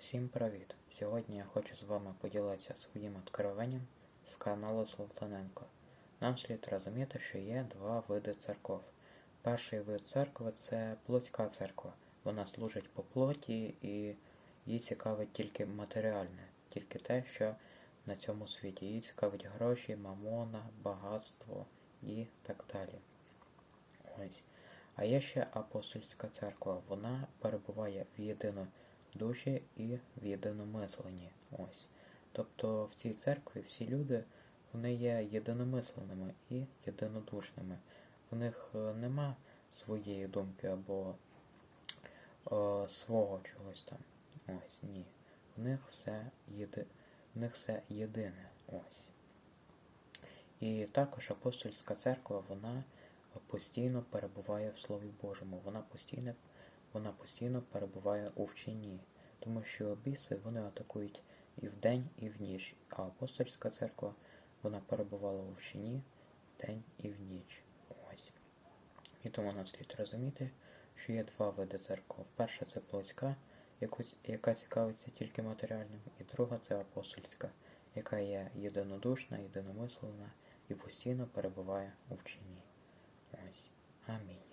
Всім привіт! Сьогодні я хочу з вами поділитися своїм откровенням з каналу Солтаненко. Нам слід розуміти, що є два види церков. Перший вид церкви це плотська церква. Вона служить по плоті і її цікавить тільки матеріальне, тільки те, що на цьому світі. Її цікавить гроші, мамона, багатство і так далі. Ось. А є ще апостольська церква. Вона перебуває в єдино душі і в єдиномисленні. Ось. Тобто в цій церкві всі люди вони є єдиномисленими і єдинодушними. У них е, нема своєї думки або е, свого чогось там. Ось, ні. В них все єди... в них все єдине. Ось. І також апостольська церква, вона постійно перебуває в Слові Божому. Вона постійно, вона постійно перебуває у вченні, тому що біси вони атакують і вдень, і в ніч. А апостольська церква вона перебувала у вченні вдень і в ніч. Ось. І тому нам слід розуміти, що є два види церков. Перша це плотська, яка цікавиться тільки матеріальним, і друга це апостольська, яка є єдинодушна, єдиномислена і постійно перебуває у вченні. Ось. Амінь.